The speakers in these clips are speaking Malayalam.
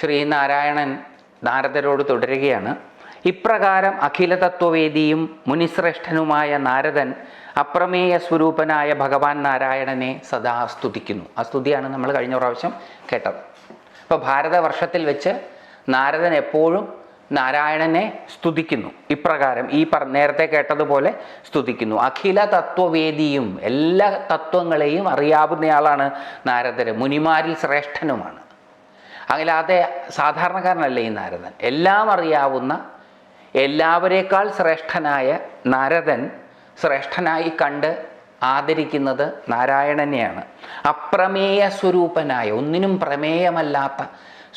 ശ്രീനാരായണൻ നാരദരോട് തുടരുകയാണ്. ഇപ്രകാരം അഖിലതത്വവേദിയും മുനിശ്രേഷ്ഠനുമായ നാരദൻ അപ്രമേയ സ്വരൂപനായ ഭഗവാൻ നാരായണനെ സദാ സ്തുതിക്കുന്നു. ആ സ്തുതിയാണ് നമ്മൾ കഴിഞ്ഞ പ്രാവശ്യം കേട്ടത്. അപ്പോൾ ഭാരതവർഷത്തിൽ വെച്ച് നാരദൻ എപ്പോഴും നാരായണനെ സ്തുതിക്കുന്നു. ഇപ്രകാരം ഈ പറ നേരത്തെ കേട്ടതുപോലെ സ്തുതിക്കുന്നു. അഖില തത്വവേദിയും എല്ലാ തത്വങ്ങളെയും അറിയാവുന്നയാളാണ് നാരദര്. മുനിമാരിൽ ശ്രേഷ്ഠനുമാണ്. അല്ലാതെ സാധാരണക്കാരനല്ല ഈ നാരദൻ. എല്ലാം അറിയാവുന്ന എല്ലാവരേക്കാൾ ശ്രേഷ്ഠനായ നാരദൻ ശ്രേഷ്ഠനായി കണ്ട് ആദരിക്കുന്നത് നാരായണനെയാണ്. അപ്രമേയ സ്വരൂപനായ ഒന്നിനും പ്രമേയമല്ലാത്ത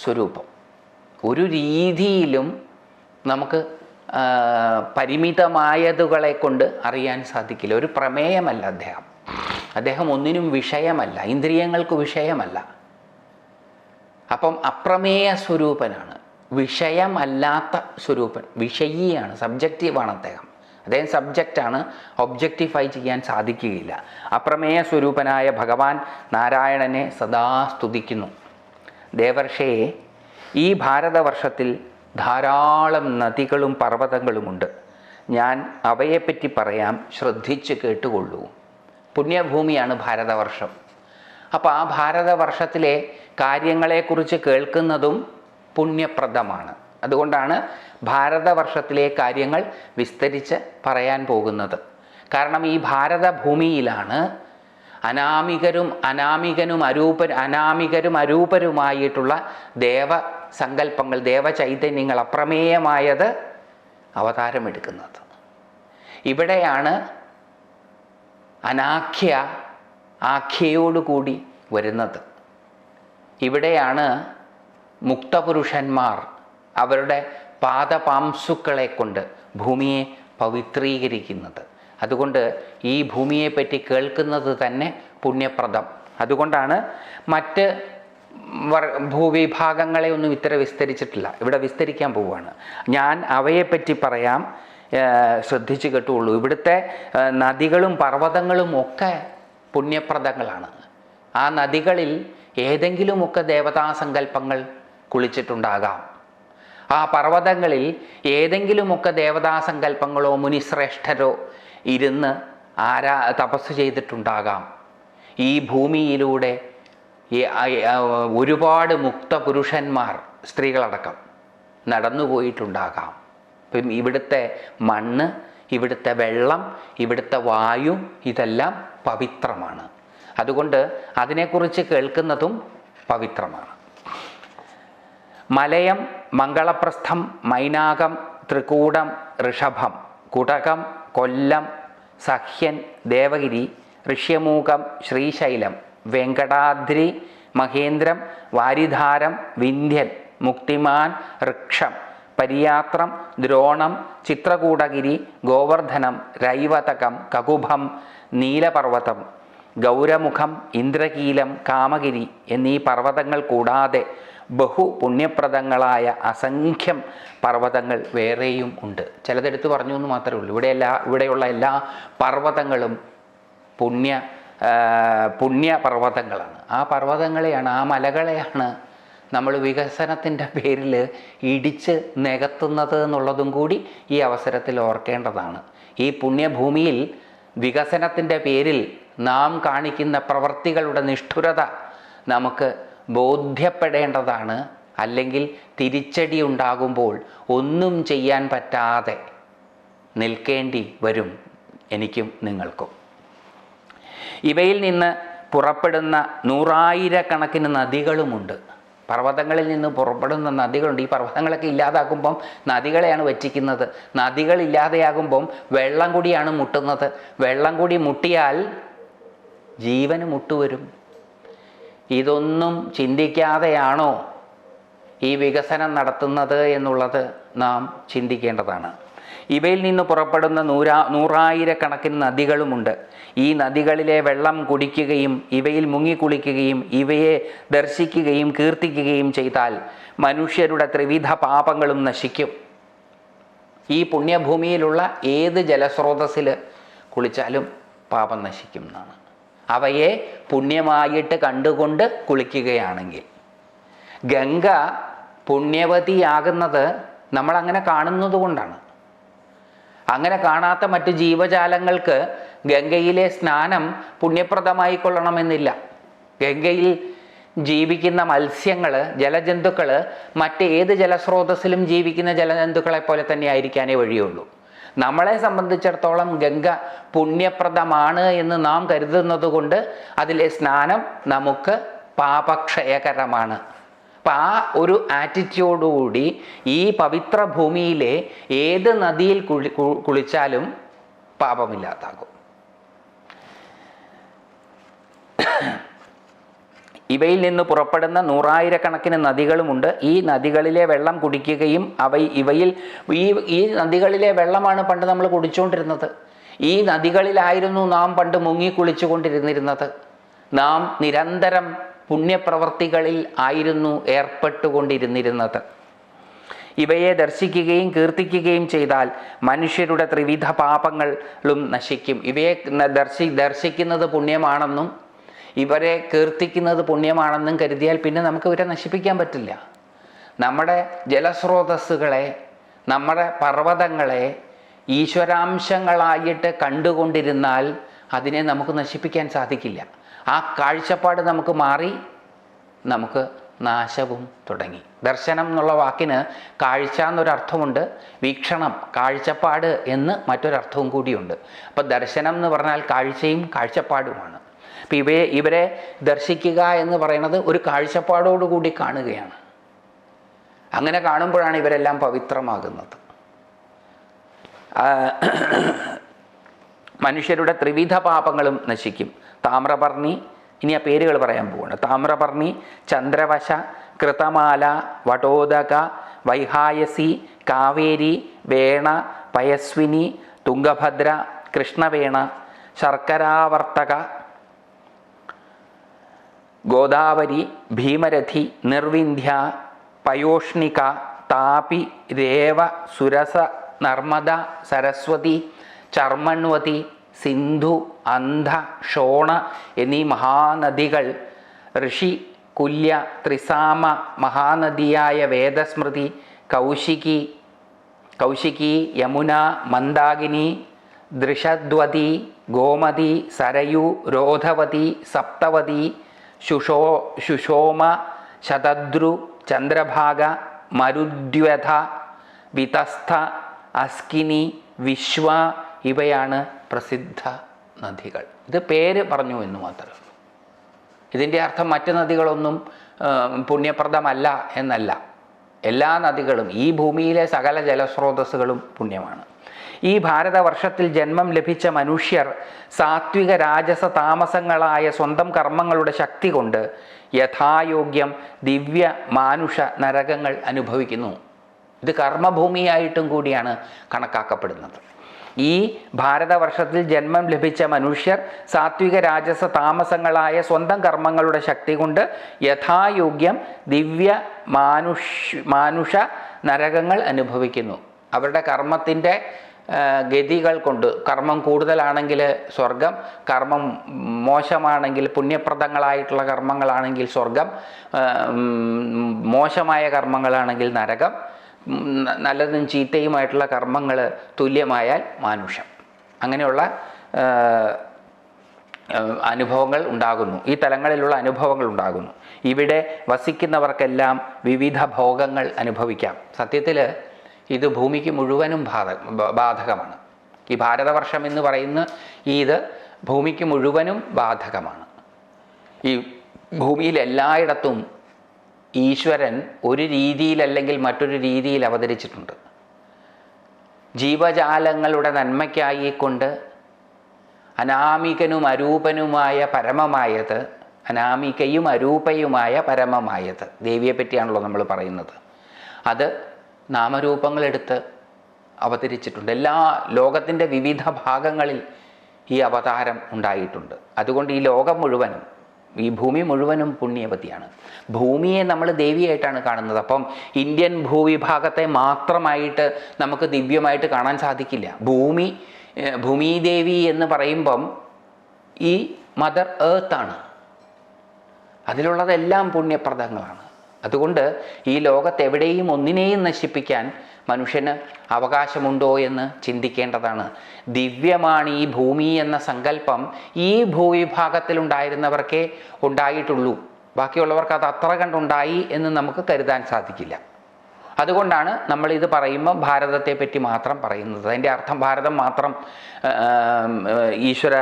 സ്വരൂപം. ഒരു രീതിയിലും നമുക്ക് പരിമിതമായതുകളെ കൊണ്ട് അറിയാൻ സാധിക്കില്ല. ഒരു പ്രമേയമല്ല അദ്ദേഹം. അദ്ദേഹം ഒന്നിനും വിഷയമല്ല ഇന്ദ്രിയങ്ങൾക്ക് വിഷയമല്ല. അപ്പം അപ്രമേയ സ്വരൂപനാണ്. വിഷയമല്ലാത്ത സ്വരൂപൻ. വിഷയിയാണ് സബ്ജക്റ്റീവാണ് അദ്ദേഹം. അദ്ദേഹം സബ്ജക്റ്റാണ് ഒബ്ജക്റ്റിഫൈ ചെയ്യാൻ സാധിക്കുകയില്ല. അപ്രമേയ സ്വരൂപനായ ഭഗവാൻ നാരായണനെ സദാ സ്തുതിക്കുന്നു. ദേവർഷയെ ഈ ഭാരതവർഷത്തിൽ ധാരാളം നദികളും പർവതങ്ങളുമുണ്ട്. ഞാൻ അവയെപ്പറ്റി പറയാം ശ്രദ്ധിച്ച് കേട്ടുകൊള്ളൂ. പുണ്യഭൂമിയാണ് ഭാരതവർഷം. അപ്പോൾ ആ ഭാരതവർഷത്തിലെ കാര്യങ്ങളെക്കുറിച്ച് കേൾക്കുന്നതും പുണ്യപ്രദമാണ്. അതുകൊണ്ടാണ് ഭാരതവർഷത്തിലെ കാര്യങ്ങൾ വിസ്തരിച്ച് പറയാൻ പോകുന്നത്. കാരണം ഈ ഭാരതഭൂമിയിലാണ് അനാമികരും അനാമികനും അരൂപ അനാമികരും അരൂപരുമായിട്ടുള്ള ദേവസങ്കല്പങ്ങൾ ദേവചൈതന്യങ്ങൾ അപ്രമേയമായത് അവതാരമെടുക്കുന്നത്. ഇവിടെയാണ് അനാഖ്യ ആഖ്യയോടുകൂടി വരുന്നത്. ഇവിടെയാണ് മുക്തപുരുഷന്മാർ അവരുടെ പാദപാംസുക്കളെ കൊണ്ട് ഭൂമിയെ പവിത്രീകരിക്കുന്നത്. അതുകൊണ്ട് ഈ ഭൂമിയെപ്പറ്റി കേൾക്കുന്നത് തന്നെ പുണ്യപ്രദം. അതുകൊണ്ടാണ് മറ്റ് വർ- ഭൂവിഭാഗങ്ങളെ ഒന്നും ഇത്ര വിസ്തരിച്ചിട്ടില്ല. ഇവിടെ വിസ്തരിക്കാൻ പോവുകയാണ്. ഞാൻ അവയെപ്പറ്റി പറയാം. ശ്രദ്ധിച്ചു കേട്ടുള്ളൂ ഇവിടുത്തെ നദികളും പർവതങ്ങളും ഒക്കെ പുണ്യപ്രദങ്ങളാണ്. ആ നദികളിൽ ഏതെങ്കിലുമൊക്കെ ദേവതാസങ്കല്പങ്ങൾ കുളിച്ചിട്ടുണ്ടാകാം. ആ പർവതങ്ങളിൽ ഏതെങ്കിലുമൊക്കെ ദേവതാസങ്കല്പങ്ങളോ മുനിശ്രേഷ്ഠരോ ഇരുന്ന് ആരാ തപസ് ചെയ്തിട്ടുണ്ടാകാം. ഈ ഭൂമിയിലൂടെ ഒരുപാട് മുക്ത പുരുഷന്മാർ സ്ത്രീകളടക്കം നടന്നുപോയിട്ടുണ്ടാകാം. ഇപ്പം ഇവിടുത്തെ മണ്ണ് ഇവിടുത്തെ വെള്ളം ഇവിടുത്തെ വായു ഇതെല്ലാം പവിത്രമാണ്. അതുകൊണ്ട് അതിനെക്കുറിച്ച് കേൾക്കുന്നതും പവിത്രമാണ്. മലയം മംഗളപ്രസ്ഥം മൈനാകം ത്രികൂടം ഋഷഭം കുടകം കൊല്ലം സഹ്യൻ ദേവഗിരി ഋഷ്യമൂകം ശ്രീശൈലം വെങ്കടാദ്രി മഹേന്ദ്രം വാരിധാരം വിന്ധ്യൻ മുക്തിമാൻ ഋക്ഷം പരിയാത്രം ദ്രോണം ചിത്രകൂടഗിരി ഗോവർദ്ധനം രൈവതകം കകുഭം നീലപർവതം ഗൗരമുഖം ഇന്ദ്രകീലം കാമഗിരി എന്നീ പർവതങ്ങൾ കൂടാതെ ബഹു പുണ്യപ്രദങ്ങളായ അസംഖ്യം പർവതങ്ങൾ വേറെയും ഉണ്ട്. ചിലതെടുത്ത് പറഞ്ഞു എന്ന് മാത്രമേ ഉള്ളൂ. ഇവിടെ എല്ലാ ഇവിടെയുള്ള എല്ലാ പർവതങ്ങളും പുണ്യ പുണ്യ പുണ്യപർവതങ്ങളാണ് ആ പർവതങ്ങളെയാണ് ആ മലകളെയാണ് നമ്മൾ വികസനത്തിന്റെ പേരിൽ ഇടിച്ച് നികത്തുന്നത് എന്നുള്ളതും കൂടി ഈ അവസരത്തിൽ ഓർക്കേണ്ടതാണ്. ഈ പുണ്യഭൂമിയിൽ വികസനത്തിന്റെ പേരിൽ നാം കാണിക്കുന്ന പ്രവർത്തികളുടെ നിഷ്ഠുരത നമുക്ക് ബോധ്യപ്പെടേണ്ടതാണ്. അല്ലെങ്കിൽ തിരിച്ചടി ഉണ്ടാകുമ്പോൾ ഒന്നും ചെയ്യാൻ പറ്റാതെ നിൽക്കേണ്ടി വരും എനിക്കും നിങ്ങൾക്കും. ഇവയിൽ നിന്ന് പുറപ്പെടുന്ന നൂറായിരക്കണക്കിന് നദികളുമുണ്ട്. പർവതങ്ങളിൽ നിന്ന് പുറപ്പെടുന്ന നദികളുണ്ട്. ഈ പർവതങ്ങളൊക്കെ ഇല്ലാതാക്കുമ്പം നദികളെയാണ് വറ്റിക്കുന്നത്. നദികൾ ഇല്ലാതെയാകുമ്പം വെള്ളം കൂടിയാണ് മുട്ടുന്നത്. വെള്ളം കൂടി മുട്ടിയാൽ ജീവന് മുട്ടുവരും. ഇതൊന്നും ചിന്തിക്കാതെയാണോ ഈ വികസനം നടത്തുന്നത് എന്നുള്ളത് നാം ചിന്തിക്കേണ്ടതാണ്. ഇവയിൽ നിന്ന് പുറപ്പെടുന്ന നൂറാ നൂറായിരക്കണക്കിന് നദികളുമുണ്ട്. ഈ നദികളിലെ വെള്ളം കുടിക്കുകയും ഇവയിൽ മുങ്ങിക്കുളിക്കുകയും ഇവയെ ദർശിക്കുകയും കീർത്തിക്കുകയും ചെയ്താൽ മനുഷ്യരുടെ ത്രിവിധ പാപങ്ങളും നശിക്കും. ഈ പുണ്യഭൂമിയിലുള്ള ഏത് ജലസ്രോതസ്സിൽ കുളിച്ചാലും പാപം നശിക്കും എന്നാണ്. അവയെ പുണ്യമായിട്ട് കണ്ടുകൊണ്ട് കുളിക്കുകയാണെങ്കിൽ. ഗംഗ പുണ്യവതിയാകുന്നത് നമ്മൾ അങ്ങനെ കാണുന്നത് കൊണ്ടാണ്. അങ്ങനെ കാണാത്ത മറ്റു ജീവജാലങ്ങൾക്ക് ഗംഗയിലെ സ്നാനം പുണ്യപ്രദമായി കൊള്ളണമെന്നില്ല. ഗംഗയിൽ ജീവിക്കുന്ന മത്സ്യങ്ങൾ ജലജന്തുക്കൾ മറ്റേത് ജലസ്രോതസ്സിലും ജീവിക്കുന്ന ജലജന്തുക്കളെ പോലെ തന്നെ ആയിരിക്കാനേ വഴിയുള്ളൂ. നമ്മളെ സംബന്ധിച്ചിടത്തോളം ഗംഗ പുണ്യപ്രദമാണ് എന്ന് നാം കരുതുന്നത് കൊണ്ട് അതിലെ സ്നാനം നമുക്ക് പാപക്ഷയകരമാണ്. അപ്പം ആ ഒരു ആറ്റിറ്റ്യൂഡുകൂടി ഈ പവിത്ര ഭൂമിയിലെ ഏത് നദിയിൽ കുളി കുളിച്ചാലും പാപമില്ലാതാകും. ഇവയിൽ നിന്ന് പുറപ്പെടുന്ന നൂറായിരക്കണക്കിന് നദികളുമുണ്ട്. ഈ നദികളിലെ വെള്ളം കുടിക്കുകയും അവ ഇവയിൽ ഈ ഈ നദികളിലെ വെള്ളമാണ് പണ്ട് നമ്മൾ കുടിച്ചുകൊണ്ടിരുന്നത്. ഈ നദികളിലായിരുന്നു നാം പണ്ട് മുങ്ങി കുളിച്ചുകൊണ്ടിരുന്നിരുന്നത്. നാം നിരന്തരം പുണ്യപ്രവർത്തികളിൽ ആയിരുന്നു ഏർപ്പെട്ടുകൊണ്ടിരുന്നിരുന്നത്. ഇവയെ ദർശിക്കുകയും കീർത്തിക്കുകയും ചെയ്താൽ മനുഷ്യരുടെ ത്രിവിധ പാപങ്ങളും നശിക്കും. ഇവയെ ദർശി ദർശിക്കുന്നത് പുണ്യമാണെന്നും ഇവരെ കീർത്തിക്കുന്നത് പുണ്യമാണെന്നും കരുതിയാൽ പിന്നെ നമുക്ക് ഇവരെ നശിപ്പിക്കാൻ പറ്റില്ല. നമ്മുടെ ജലസ്രോതസ്സുകളെ നമ്മുടെ പർവതങ്ങളെ ഈശ്വരാംശങ്ങളായിട്ട് കണ്ടുകൊണ്ടിരുന്നാൽ അതിനെ നമുക്ക് നശിപ്പിക്കാൻ സാധിക്കില്ല. ആ കാഴ്ചപ്പാട് നമുക്ക് മാറി നമുക്ക് നാശവും തുടങ്ങി. ദർശനം എന്നുള്ള വാക്കിന് കാഴ്ച എന്നൊരർത്ഥമുണ്ട് വീക്ഷണം കാഴ്ചപ്പാട് എന്ന് മറ്റൊരർത്ഥവും കൂടിയുണ്ട്. അപ്പോൾ ദർശനം എന്ന് പറഞ്ഞാൽ കാഴ്ചയും കാഴ്ചപ്പാടുമാണ്. അപ്പം ഇവയെ ഇവരെ ദർശിക്കുക എന്ന് പറയുന്നത് ഒരു കാഴ്ചപ്പാടോടുകൂടി കാണുകയാണ്. അങ്ങനെ കാണുമ്പോഴാണ് ഇവരെല്ലാം പവിത്രമാകുന്നത്. മനുഷ്യരുടെ ത്രിവിധ പാപങ്ങളും നശിക്കും. താമ്രപർണി ഇനി ആ പേരുകൾ പറയാൻ പോവാണ്. താമ്രപർണി ചന്ദ്രവശ കൃതമാല വടോദക വൈഹായസി കാവേരി വേണ പയസ്വിനി തുംഗഭദ്ര കൃഷ്ണവേണ ശർക്കരാവർത്തക ഗോദാവരി ഭീമരഥി നിർവിന്ധ്യ പയോഷ്ണിക താപി രേവ സുരസ നർമ്മദ സരസ്വതി ചർമ്മൺവതി സിന്ധു അന്ധ ഷോണ എന്നീ മഹാനദികൾ ഋഷി കുല്യ ത്രിസാമ മഹാനദിയായ വേദസ്മൃതി കൗശികി കൗശികി യമുന മന്ദാകിനി ദൃഷദ്വതി ഗോമതി സരയു രോധവതി സപ്തവതി ശുഷോ ശുഷോമ ശതദ്രു ചന്ദ്രഭാഗ മരുദ്വ്യഥ വിതസ്ഥ അസ്കിനി വിശ്വ ഇവയാണ് പ്രസിദ്ധ നദികൾ. ഇത് പേര് പറഞ്ഞു എന്ന് മാത്രം ഇതിന്റെ അർത്ഥം മറ്റ് നദികളൊന്നും പുണ്യപ്രദമല്ല എന്നല്ല. എല്ലാ നദികളും ഈ ഭൂമിയിലെ സകല ജലസ്രോതസ്സുകളും പുണ്യമാണ്. ഈ ഭാരതവർഷത്തിൽ ജന്മം ലഭിച്ച മനുഷ്യർ സാത്വിക രാജസ താമസങ്ങളായ സ്വന്തം കർമ്മങ്ങളുടെ ശക്തി കൊണ്ട് യഥായോഗ്യം ദിവ്യ മാനുഷ നരകങ്ങൾ അനുഭവിക്കുന്നു. ഇത് കർമ്മഭൂമിയായിട്ടും കൂടിയാണ് കണക്കാക്കപ്പെടുന്നത്. ഈ ഭാരതവർഷത്തിൽ ജന്മം ലഭിച്ച മനുഷ്യർ സാത്വിക രാജസ താമസങ്ങളായ സ്വന്തം കർമ്മങ്ങളുടെ ശക്തി കൊണ്ട് യഥായോഗ്യം ദിവ്യ മാനുഷ് മാനുഷ നരകങ്ങൾ അനുഭവിക്കുന്നു. അവരുടെ കർമ്മത്തിന്റെ ഗതികൾ കൊണ്ട്. കർമ്മം കൂടുതലാണെങ്കിൽ സ്വർഗം കർമ്മം മോശമാണെങ്കിൽ പുണ്യപ്രദങ്ങളായിട്ടുള്ള കർമ്മങ്ങളാണെങ്കിൽ സ്വർഗം മോശമായ കർമ്മങ്ങളാണെങ്കിൽ നരകം നല്ലതും ചീത്തയുമായിട്ടുള്ള കർമ്മങ്ങൾ തുല്യമായാൽ മാനുഷം. അങ്ങനെയുള്ള അനുഭവങ്ങൾ ഉണ്ടാകുന്നു. ഈ തലങ്ങളിലുള്ള അനുഭവങ്ങൾ ഉണ്ടാകുന്നു. ഇവിടെ വസിക്കുന്നവർക്കെല്ലാം വിവിധ ഭോഗങ്ങൾ അനുഭവിക്കാം. സത്യത്തിൽ ഇത് ഭൂമിക്ക് മുഴുവനും ബാധ ബാധകമാണ്. ഈ ഭാരതവർഷം എന്ന് പറയുന്ന ഇത് ഭൂമിക്ക് മുഴുവനും ബാധകമാണ്. ഈ ഭൂമിയിൽ എല്ലായിടത്തും ഈശ്വരൻ ഒരു രീതിയിലല്ലെങ്കിൽ മറ്റൊരു രീതിയിൽ അവതരിച്ചിട്ടുണ്ട്. ജീവജാലങ്ങളുടെ നന്മയ്ക്കായിക്കൊണ്ട് അനാമികനും അരൂപനുമായ പരമമായത് അനാമികയും അരൂപയുമായ പരമമായത്. ദേവിയെപ്പറ്റിയാണല്ലോ നമ്മൾ പറയുന്നത്. അത് നാമരൂപങ്ങളെടുത്ത് അവതരിച്ചിട്ടുണ്ട്. എല്ലാ ലോകത്തിന്റെ വിവിധ ഭാഗങ്ങളിൽ ഈ അവതാരം ഉണ്ടായിട്ടുണ്ട്. അതുകൊണ്ട് ഈ ലോകം മുഴുവനും ഈ ഭൂമി മുഴുവനും പുണ്യവതിയാണ്. ഭൂമിയെ നമ്മൾ ദേവിയായിട്ടാണ് കാണുന്നത്. അപ്പം ഇന്ത്യൻ ഭൂവിഭാഗത്തെ മാത്രമായിട്ട് നമുക്ക് ദിവ്യമായിട്ട് കാണാൻ സാധിക്കില്ല. ഭൂമി ഭൂമിദേവി എന്ന് പറയുമ്പം ഈ മദർ ഏർത്താണ് അതിലുള്ളതെല്ലാം പുണ്യപ്രദങ്ങളാണ്. അതുകൊണ്ട് ഈ ലോകത്ത് എവിടെയും ഒന്നിനെയും നശിപ്പിക്കാൻ മനുഷ്യന് അവകാശമുണ്ടോ എന്ന് ചിന്തിക്കേണ്ടതാണ്. ദിവ്യമാണ് ഈ ഭൂമി എന്ന സങ്കല്പം ഈ ഭൂവിഭാഗത്തിൽ ഭൂവിഭാഗത്തിലുണ്ടായിരുന്നവർക്കേ ഉണ്ടായിട്ടുള്ളൂ. ബാക്കിയുള്ളവർക്ക് അത് അത്ര കണ്ടുണ്ടായി എന്ന് നമുക്ക് കരുതാൻ സാധിക്കില്ല. അതുകൊണ്ടാണ് നമ്മൾ ഇത് പറയുമ്പോൾ ഭാരതത്തെ പറ്റി മാത്രം പറയുന്നത്. അതിന്റെ അർത്ഥം ഭാരതം മാത്രം ഈശ്വര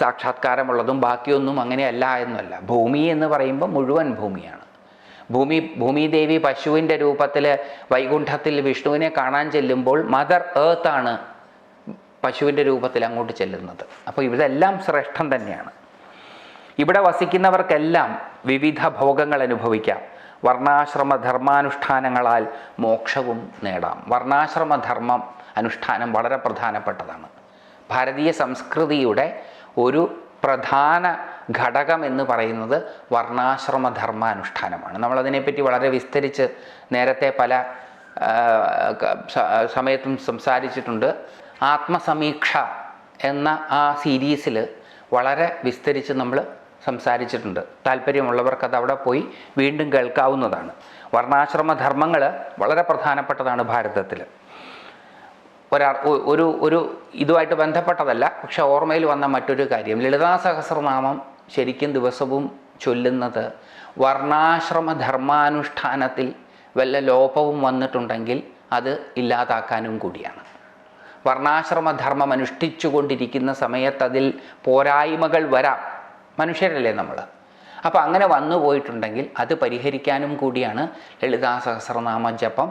സാക്ഷാത്കാരമുള്ളതും ബാക്കിയൊന്നും അങ്ങനെയല്ല എന്നല്ല. ഭൂമി എന്ന് പറയുമ്പോൾ മുഴുവൻ ഭൂമിയാണ്. ഭൂമി ഭൂമിദേവി പശുവിന്റെ രൂപത്തിൽ വൈകുണ്ഠത്തിൽ വിഷ്ണുവിനെ കാണാൻ ചെല്ലുമ്പോൾ മദർ ആണ് പശുവിന്റെ രൂപത്തിൽ അങ്ങോട്ട് ചെല്ലുന്നത്. അപ്പോൾ ഇതെല്ലാം ശ്രേഷ്ഠം തന്നെയാണ്. ഇവിടെ വസിക്കുന്നവർക്കെല്ലാം വിവിധ ഭോഗങ്ങൾ അനുഭവിക്കാം. വർണാശ്രമ ധർമാനുഷ്ഠാനങ്ങളാൽ മോക്ഷവും നേടാം. വർണാശ്രമ ധർമ്മം അനുഷ്ഠാനം വളരെ പ്രധാനപ്പെട്ടതാണ്. ഭാരതീയ സംസ്കൃതിയുടെ ഒരു പ്രധാന ഘടകം എന്ന് പറയുന്നത് വർണാശ്രമ ധർമാനുഷ്ഠാനമാണ്. നമ്മളതിനെപ്പറ്റി വളരെ വിസ്തരിച്ച് നേരത്തെ പല സമയത്തും സംസാരിച്ചിട്ടുണ്ട്. ആത്മസമീക്ഷ എന്ന ആ സീരീസിൽ വളരെ വിസ്തരിച്ച് നമ്മൾ സംസാരിച്ചിട്ടുണ്ട്. താല്പര്യമുള്ളവർക്ക് അത് അവിടെ പോയി വീണ്ടും കേൾക്കാവുന്നതാണ്. വർണാശ്രമ ധർമ്മങ്ങൾ വളരെ പ്രധാനപ്പെട്ടതാണ് ഭാരതത്തിൽ. ഒരാ ഒരു ഒരു ഇതുമായിട്ട് ബന്ധപ്പെട്ടതല്ല പക്ഷെ ഓർമ്മയിൽ വന്ന മറ്റൊരു കാര്യം. ലളിതാ സഹസ്രനാമം ശരിക്കും ദിവസവും ചൊല്ലുന്നത് വർണാശ്രമ ധർമാനുഷ്ഠാനത്തിൽ വല്ല ലോപവും വന്നിട്ടുണ്ടെങ്കിൽ അത് ഇല്ലാതാക്കാനും കൂടിയാണ്. വർണാശ്രമ ധർമ്മം അനുഷ്ഠിച്ചു കൊണ്ടിരിക്കുന്ന സമയത്ത് അതിൽ പോരായ്മകൾ വരാം. മനുഷ്യരല്ലേ നമ്മൾ അപ്പോൾ അങ്ങനെ വന്നു പോയിട്ടുണ്ടെങ്കിൽ അത് പരിഹരിക്കാനും കൂടിയാണ് ലളിതാ സഹസ്രനാമ ജപം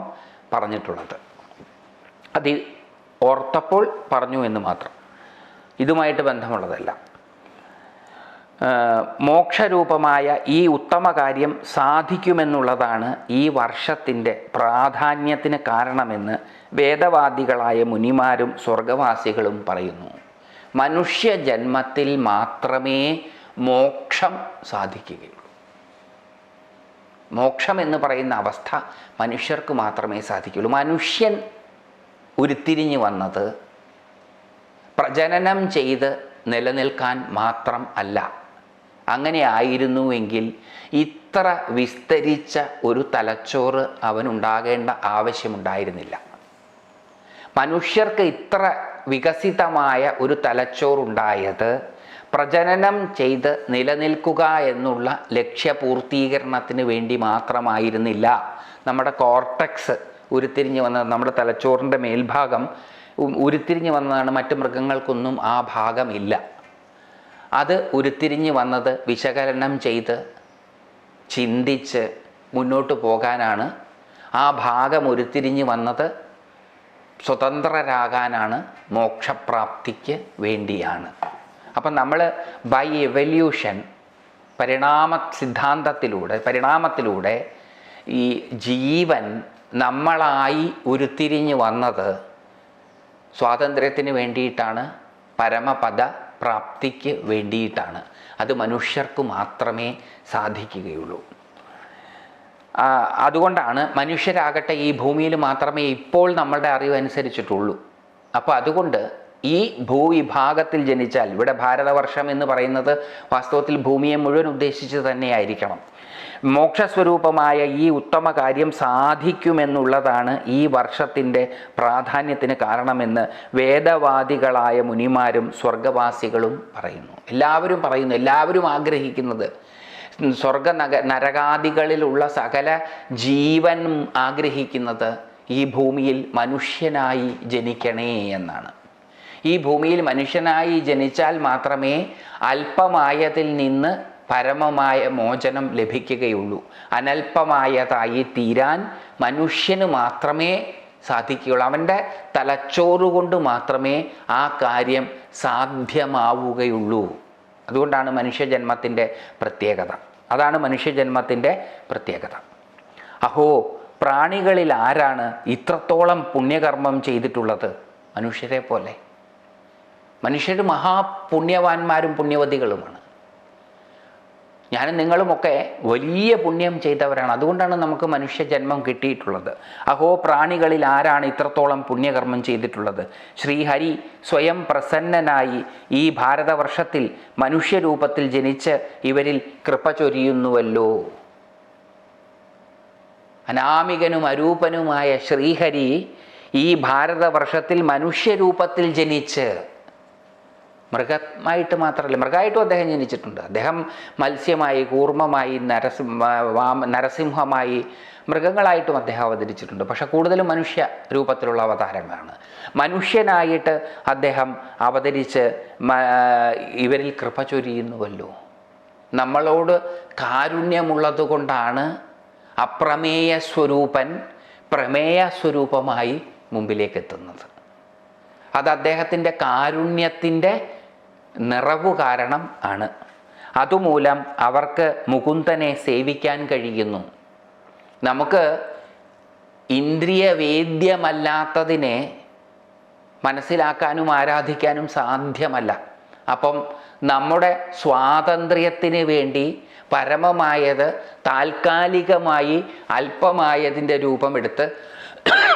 പറഞ്ഞിട്ടുള്ളത്. അത് ഓർത്തപ്പോൾ പറഞ്ഞു എന്ന് മാത്രം. ഇതുമായിട്ട് ബന്ധമുള്ളതല്ല. മോക്ഷരൂപമായ ഈ ഉത്തമ കാര്യം സാധിക്കുമെന്നുള്ളതാണ് ഈ വർഷത്തിന്റെ പ്രാധാന്യത്തിന് കാരണമെന്ന് വേദവാദികളായ മുനിമാരും സ്വർഗവാസികളും പറയുന്നു. മനുഷ്യ ജന്മത്തിൽ മാത്രമേ മോക്ഷം സാധിക്കുകയുള്ളൂ. മോക്ഷം എന്ന് പറയുന്ന അവസ്ഥ മനുഷ്യർക്ക് മാത്രമേ സാധിക്കുകയുള്ളൂ. മനുഷ്യൻ ഉരുത്തിരിഞ്ഞു വന്നത് പ്രജനനം ചെയ്ത് നിലനിൽക്കാൻ മാത്രം അല്ല. അങ്ങനെ ആയിരുന്നുവെങ്കിൽ ഇത്ര വിസ്തരിച്ച ഒരു തലച്ചോറ് അവനുണ്ടാകേണ്ട ആവശ്യമുണ്ടായിരുന്നില്ല. മനുഷ്യർക്ക് ഇത്ര വികസിതമായ ഒരു തലച്ചോറുണ്ടായത് പ്രജനനം ചെയ്ത് നിലനിൽക്കുക എന്നുള്ള ലക്ഷ്യപൂർത്തീകരണത്തിന് വേണ്ടി മാത്രമായിരുന്നില്ല. നമ്മുടെ കോർട്ടക്സ് ഉരുത്തിരിഞ്ഞ് വന്നത് നമ്മുടെ തലച്ചോറിന്റെ മേൽഭാഗം ഉരുത്തിരിഞ്ഞ് വന്നതാണ് മറ്റു മൃഗങ്ങൾക്കൊന്നും ആ ഭാഗമില്ല. അത് ഉരുത്തിരിഞ്ഞ് വന്നത് വിശകലനം ചെയ്ത് ചിന്തിച്ച് മുന്നോട്ട് പോകാനാണ്. ആ ഭാഗം ഉരുത്തിരിഞ്ഞ് വന്നത് സ്വതന്ത്രരാകാനാണ് മോക്ഷപ്രാപ്തിക്ക് വേണ്ടിയാണ്. അപ്പം നമ്മൾ ബൈ എവല്യൂഷൻ പരിണാമ സിദ്ധാന്തത്തിലൂടെ പരിണാമത്തിലൂടെ ഈ ജീവൻ നമ്മളായി ഉരുത്തിരിഞ്ഞ് വന്നത് സ്വാതന്ത്ര്യത്തിന് വേണ്ടിയിട്ടാണ് പരമപദ പ്രാപ്തിക്ക് വേണ്ടിയിട്ടാണ്. അത് മനുഷ്യർക്ക് മാത്രമേ സാധിക്കുകയുള്ളൂ. അതുകൊണ്ടാണ് മനുഷ്യരാകട്ടെ ഈ ഭൂമിയിൽ മാത്രമേ ഇപ്പോൾ നമ്മളുടെ അറിവ് അനുസരിച്ചിട്ടുള്ളൂ. അപ്പോൾ അതുകൊണ്ട് ഈ ഭൂവിഭാഗത്തിൽ ജനിച്ചാൽ ഇവിടെ ഭാരതവർഷം എന്ന് പറയുന്നത് വാസ്തവത്തിൽ ഭൂമിയെ മുഴുവൻ ഉദ്ദേശിച്ച് തന്നെയായിരിക്കണം. മോക്ഷസ്വരൂപമായ ഈ ഉത്തമ കാര്യം സാധിക്കുമെന്നുള്ളതാണ് ഈ വർഷത്തിന്റെ പ്രാധാന്യത്തിന് കാരണമെന്ന് വേദവാദികളായ മുനിമാരും സ്വർഗവാസികളും പറയുന്നു. എല്ലാവരും പറയുന്നു എല്ലാവരും ആഗ്രഹിക്കുന്നത്. സ്വർഗ നഗ നരകാദികളിലുള്ള സകല ജീവൻ ആഗ്രഹിക്കുന്നത് ഈ ഭൂമിയിൽ മനുഷ്യനായി ജനിക്കണേ എന്നാണ്. ഈ ഭൂമിയിൽ മനുഷ്യനായി ജനിച്ചാൽ മാത്രമേ അല്പമായതിൽ നിന്ന് പരമമായ മോചനം ലഭിക്കുകയുള്ളൂ. അനൽപമായതായി തീരാൻ മനുഷ്യന് മാത്രമേ സാധിക്കുകയുള്ളൂ. അവന്റെ തലച്ചോറ് കൊണ്ട് മാത്രമേ ആ കാര്യം സാധ്യമാവുകയുള്ളൂ. അതുകൊണ്ടാണ് മനുഷ്യജന്മത്തിന്റെ പ്രത്യേകത. അതാണ് മനുഷ്യജന്മത്തിന്റെ പ്രത്യേകത. അഹോ പ്രാണികളിൽ ആരാണ് ഇത്രത്തോളം പുണ്യകർമ്മം ചെയ്തിട്ടുള്ളത്? മനുഷ്യരെ പോലെ. മനുഷ്യർ മഹാപുണ്യവാന്മാരും പുണ്യവതികളുമാണ്. ഞാനും നിങ്ങളുമൊക്കെ വലിയ പുണ്യം ചെയ്തവരാണ്. അതുകൊണ്ടാണ് നമുക്ക് മനുഷ്യജന്മം കിട്ടിയിട്ടുള്ളത്. അഹോ പ്രാണികളിൽ ആരാണ് ഇത്രത്തോളം പുണ്യകർമ്മം ചെയ്തിട്ടുള്ളത്? ശ്രീഹരി സ്വയം പ്രസന്നനായി ഈ ഭാരതവർഷത്തിൽ മനുഷ്യരൂപത്തിൽ ജനിച്ച് ഇവരിൽ കൃപ ചൊരിയുന്നുവല്ലോ. അനാമികനും അരൂപനുമായ ശ്രീഹരി ഈ ഭാരതവർഷത്തിൽ മനുഷ്യരൂപത്തിൽ ജനിച്ച് മൃഗമായിട്ട് മാത്രമല്ല മൃഗമായിട്ടും അദ്ദേഹം ജനിച്ചിട്ടുണ്ട്. അദ്ദേഹം മത്സ്യമായി കൂർമ്മമായി നരസിംഹ നരസിംഹമായി മൃഗങ്ങളായിട്ടും അദ്ദേഹം അവതരിച്ചിട്ടുണ്ട്. പക്ഷെ കൂടുതലും മനുഷ്യ രൂപത്തിലുള്ള അവതാരങ്ങളാണ്. മനുഷ്യനായിട്ട് അദ്ദേഹം അവതരിച്ച് ഇവരിൽ കൃപ ചൊരിയുന്നുവല്ലോ. നമ്മളോട് കാരുണ്യമുള്ളത് കൊണ്ടാണ് അപ്രമേയ സ്വരൂപൻ പ്രമേയ സ്വരൂപമായി മുമ്പിലേക്ക് എത്തുന്നത് അത് അദ്ദേഹത്തിന്റെ കാരുണ്യത്തിന്റെ നിറവു കാരണം ആണ്. അതുമൂലം അവർക്ക് മുകുന്ദനെ സേവിക്കാൻ കഴിയുന്നു. നമുക്ക് ഇന്ദ്രിയവേദ്യമല്ലാത്തതിനെ മനസ്സിലാക്കാനും ആരാധിക്കാനും സാധ്യമല്ല. അപ്പം നമ്മുടെ സ്വാതന്ത്ര്യത്തിന് വേണ്ടി പരമമായത് താൽക്കാലികമായി അല്പമായതിന്റെ രൂപമെടുത്ത്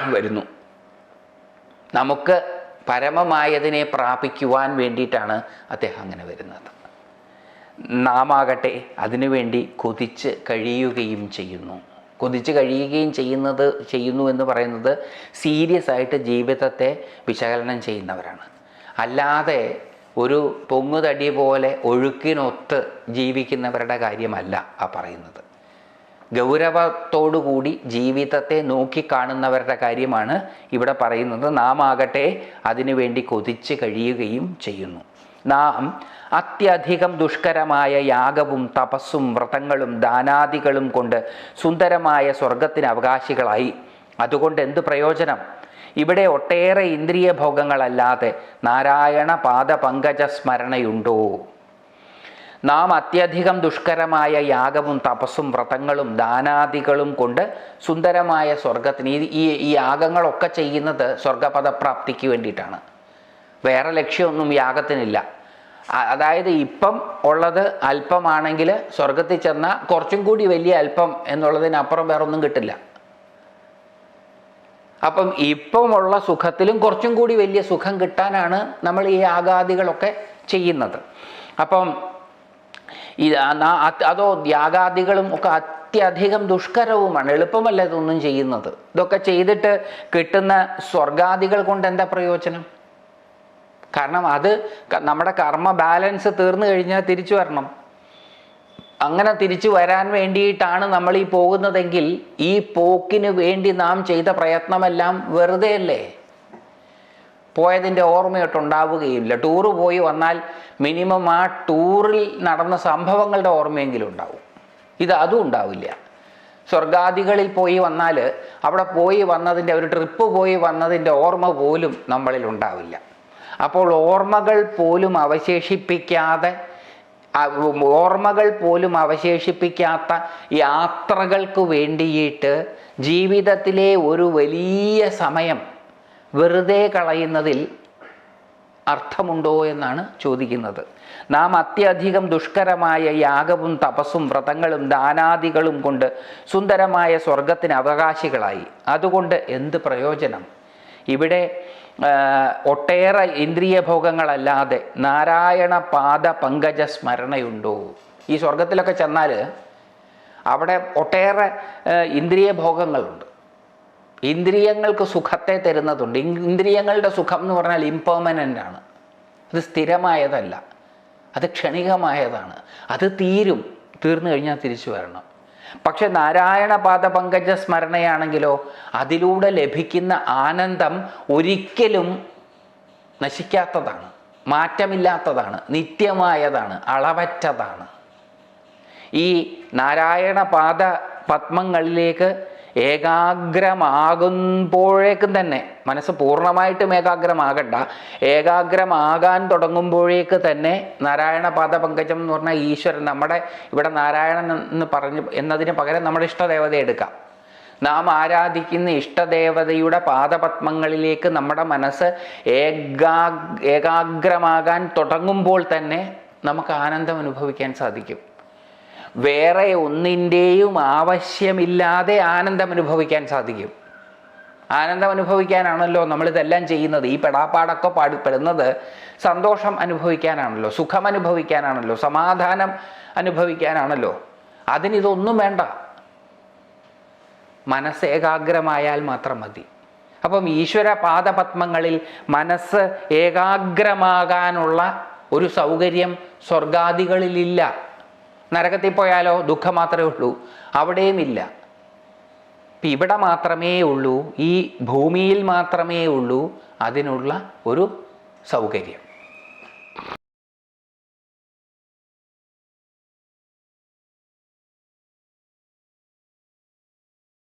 വരുന്നു. നമുക്ക് പരമമായതിനെ പ്രാപിക്കുവാൻ വേണ്ടിയിട്ടാണ് അദ്ദേഹം അങ്ങനെ വരുന്നത്. നാമാകട്ടെ അതിനുവേണ്ടി കൊതിച്ച് കഴിയുകയും ചെയ്യുന്നു. കൊതിച്ച് കഴിയുകയും ചെയ്യുന്നത് ചെയ്യുന്നു എന്ന് പറയുന്നത് സീരിയസ് ആയിട്ട് ജീവിതത്തെ വിശകലനം ചെയ്യുന്നവരാണ്. അല്ലാതെ ഒരു പൊങ്ങുതടി പോലെ ഒഴുക്കിനൊത്ത് ജീവിക്കുന്നവരുടെ കാര്യമല്ല ആ പറയുന്നത്. ഗൗരവത്തോടുകൂടി ജീവിതത്തെ നോക്കിക്കാണുന്നവരുടെ കാര്യമാണ് ഇവിടെ പറയുന്നത്. നാം ആകട്ടെ അതിനുവേണ്ടി കൊതിച്ച് കഴിയുകയും ചെയ്യുന്നു. നാം അത്യധികം ദുഷ്കരമായ യാഗവും തപസ്സും വ്രതങ്ങളും ദാനാദികളും കൊണ്ട് സുന്ദരമായ സ്വർഗത്തിന് അവകാശികളായി. അതുകൊണ്ട് എന്ത് പ്രയോജനം? ഇവിടെ ഒട്ടേറെ ഇന്ദ്രിയ ഭോഗങ്ങളല്ലാതെ നാരായണ പാദപങ്കജ സ്മരണയുണ്ടോ? നാം അത്യധികം ദുഷ്കരമായ യാഗവും തപസ്സും വ്രതങ്ങളും ദാനാദികളും കൊണ്ട് സുന്ദരമായ സ്വർഗത്തിന് ഈ- ഈ യാഗങ്ങളൊക്കെ ചെയ്യുന്നത് സ്വർഗപദപ്രാപ്തിക്ക് വേണ്ടിയിട്ടാണ്. വേറെ ലക്ഷ്യമൊന്നും യാഗത്തിനില്ല. അതായത് ഇപ്പം ഉള്ളത് അല്പമാണെങ്കിൽ സ്വർഗത്തിൽ ചെന്നാൽ കുറച്ചും കൂടി വലിയ അല്പം എന്നുള്ളതിനപ്പുറം വേറൊന്നും കിട്ടില്ല. അപ്പം ഇപ്പമുള്ള സുഖത്തിലും കുറച്ചും കൂടി വലിയ സുഖം കിട്ടാനാണ് നമ്മൾ ഈ യാഗാദികളൊക്കെ ചെയ്യുന്നത്. അപ്പം ആ- അതോ യാഗാദികളും ഒക്കെ അത്യധികം ദുഷ്കരവുമാണ്. എളുപ്പമല്ല ഇതൊന്നും ചെയ്യുന്നത്? ഇതൊക്കെ ചെയ്തിട്ട് കിട്ടുന്ന സ്വർഗാദികൾ കൊണ്ട് എന്താ പ്രയോജനം? കാരണം അത് നമ്മുടെ കർമ്മ ബാലൻസ് തീർന്നു കഴിഞ്ഞാൽ തിരിച്ചു വരണം. അങ്ങനെ തിരിച്ചു വരാൻ വേണ്ടിയിട്ടാണ് നമ്മൾ ഈ പോകുന്നതെങ്കിൽ ഈ പോക്കിന് വേണ്ടി നാം ചെയ്ത പ്രയത്നമെല്ലാം വെറുതെ അല്ലേ പോയതിന്റെ ഓർമ്മയൊട്ടുണ്ടാവുകയില്ല. ടൂറ് പോയി വന്നാൽ മിനിമം ആ ടൂറിൽ നടന്ന സംഭവങ്ങളുടെ ഓർമ്മയെങ്കിലും ഉണ്ടാവും. ഇത് അതും ഉണ്ടാവില്ല. സ്വർഗാദികളിൽ പോയി വന്നാൽ അവിടെ പോയി വന്നതിന്റെ ഒരു ട്രിപ്പ് പോയി വന്നതിന്റെ ഓർമ്മ പോലും നമ്മളിൽ ഉണ്ടാവില്ല. അപ്പോൾ ഓർമ്മകൾ പോലും അവശേഷിപ്പിക്കാതെ ഓർമ്മകൾ പോലും അവശേഷിപ്പിക്കാത്ത യാത്രകൾക്ക് വേണ്ടിയിട്ട് ജീവിതത്തിലെ ഒരു വലിയ സമയം വെറുതെ കളയുന്നതിൽ അർത്ഥമുണ്ടോ എന്നാണ് ചോദിക്കുന്നത്. നാം അത്യധികം ദുഷ്കരമായ യാഗവും തപസ്സും വ്രതങ്ങളും ദാനാദികളും കൊണ്ട് സുന്ദരമായ സ്വർഗത്തിന് അവകാശികളായി. അതുകൊണ്ട് എന്ത് പ്രയോജനം? ഇവിടെ ഒട്ടേറെ ഇന്ദ്രിയ ഭോഗങ്ങളല്ലാതെ നാരായണ പാദ പങ്കജ സ്മരണയുണ്ടോ? ഈ സ്വർഗത്തിലൊക്കെ ചെന്നാൽ അവിടെ ഒട്ടേറെ ഇന്ദ്രിയ ഭോഗങ്ങളുണ്ട് ഇന്ദ്രിയങ്ങൾക്ക് സുഖത്തെ തരുന്നതുണ്ട്. ഇന്ദ്രിയങ്ങളുടെ സുഖം എന്ന് പറഞ്ഞാൽ ഇംപെർമനന്റ് ആണ്. അത് സ്ഥിരമായതല്ല. അത് ക്ഷണികമായതാണ്. അത് തീരും. തീർന്നു കഴിഞ്ഞാൽ തിരിച്ചു വരണം. പക്ഷെ നാരായണ പാദപങ്കജ സ്മരണയാണെങ്കിലോ അതിലൂടെ ലഭിക്കുന്ന ആനന്ദം ഒരിക്കലും നശിക്കാത്തതാണ്. മാറ്റമില്ലാത്തതാണ്. നിത്യമായതാണ്. അളവറ്റതാണ്. ഈ നാരായണ പാദ പത്മങ്ങളിലേക്ക് ഏകാഗ്രമാകുമ്പോഴേക്കും തന്നെ മനസ്സ് പൂർണമായിട്ടും ഏകാഗ്രമാകണ്ട ഏകാഗ്രമാകാൻ തുടങ്ങുമ്പോഴേക്ക് തന്നെ നാരായണ പാദ പങ്കജം എന്ന് പറഞ്ഞാൽ ഈശ്വരൻ നമ്മുടെ ഇവിടെ നാരായണൻ എന്ന് പറഞ്ഞു എന്നതിന് പകരം നമ്മുടെ ഇഷ്ടദേവത എടുക്കാം. നാം ആരാധിക്കുന്ന ഇഷ്ടദേവതയുടെ പാദപത്മങ്ങളിലേക്ക് നമ്മുടെ മനസ്സ് ഏകാ ഏകാഗ്രമാകാൻ തുടങ്ങുമ്പോൾ തന്നെ നമുക്ക് ആനന്ദം അനുഭവിക്കാൻ സാധിക്കും. വേറെ ഒന്നിന്റെയും ആവശ്യമില്ലാതെ ആനന്ദം അനുഭവിക്കാൻ സാധിക്കും. ആനന്ദം അനുഭവിക്കാനാണല്ലോ നമ്മളിതെല്ലാം ചെയ്യുന്നത്. ഈ പെടാപ്പാടൊക്കെ പാടിപ്പെടുന്നത് സന്തോഷം അനുഭവിക്കാനാണല്ലോ സുഖം അനുഭവിക്കാനാണല്ലോ സമാധാനം അനുഭവിക്കാനാണല്ലോ. അതിനിതൊന്നും വേണ്ട. മനസ്സ് ഏകാഗ്രമായാൽ മാത്രം മതി. അപ്പം ഈശ്വര പാദപത്മങ്ങളിൽ മനസ്സ് ഏകാഗ്രമാകാനുള്ള ഒരു സൗകര്യം സ്വർഗാദികളിലില്ല. നരകത്തിൽ പോയാലോ? ദുഃഖം മാത്രമേ ഉള്ളൂ. അവിടെയുമില്ല ഇപ്പം ഇവിടെ മാത്രമേ ഉള്ളൂ. ഈ ഭൂമിയിൽ മാത്രമേ ഉള്ളൂ. അതിനുള്ള ഒരു സൗകര്യം.